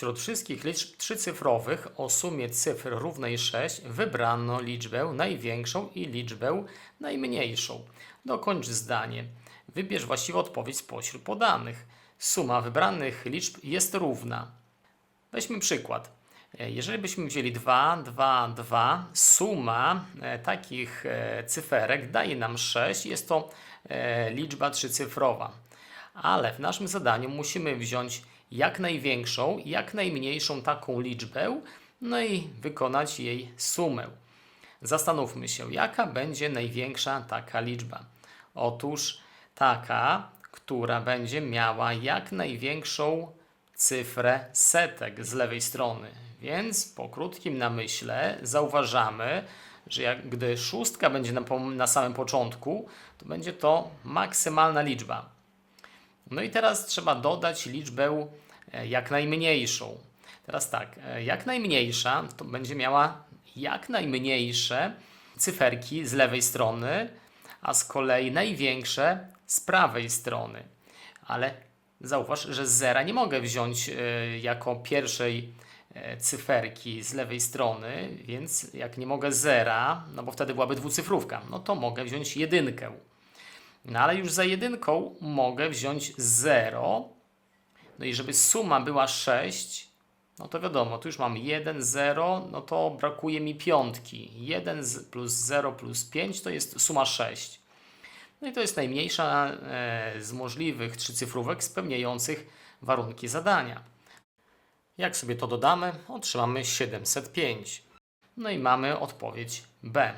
Wśród wszystkich liczb trzycyfrowych o sumie cyfr równej 6 wybrano liczbę największą i liczbę najmniejszą. Dokończ zdanie. Wybierz właściwą odpowiedź spośród podanych. Suma wybranych liczb jest równa. Weźmy przykład. E, Jeżeli byśmy wzięli 2, 2, 2, suma e, takich e, cyferek daje nam 6. Jest to liczba trzycyfrowa. Ale w naszym zadaniu musimy wziąć jak największą jak najmniejszą taką liczbę, no i wykonać jej sumę. Zastanówmy się, jaka będzie największa taka liczba. Otóż taka, która będzie miała jak największą cyfrę setek z lewej strony. Więc po krótkim namyśle zauważamy, że jak, gdy szóstka będzie na, na samym początku, to będzie to maksymalna liczba. No i teraz trzeba dodać liczbę e, jak najmniejszą. Teraz tak, e, jak najmniejsza to będzie miała jak najmniejsze cyferki z lewej strony, a z kolei największe z prawej strony. Ale zauważ, że zera nie mogę wziąć e, jako pierwszej cyferki z lewej strony, więc jak nie mogę zera, no bo wtedy byłaby dwucyfrówka, no to mogę wziąć jedynkę. No ale już za jedynką mogę wziąć 0. No i żeby suma była 6, no to wiadomo, tu już mam 1, 0, no to brakuje mi piątki. 1 z- plus 0 plus 5 to jest suma 6. No i to jest najmniejsza e, z możliwych trzycyfrówek spełniających warunki zadania. Jak sobie to dodamy, otrzymamy 705. No i mamy odpowiedź B.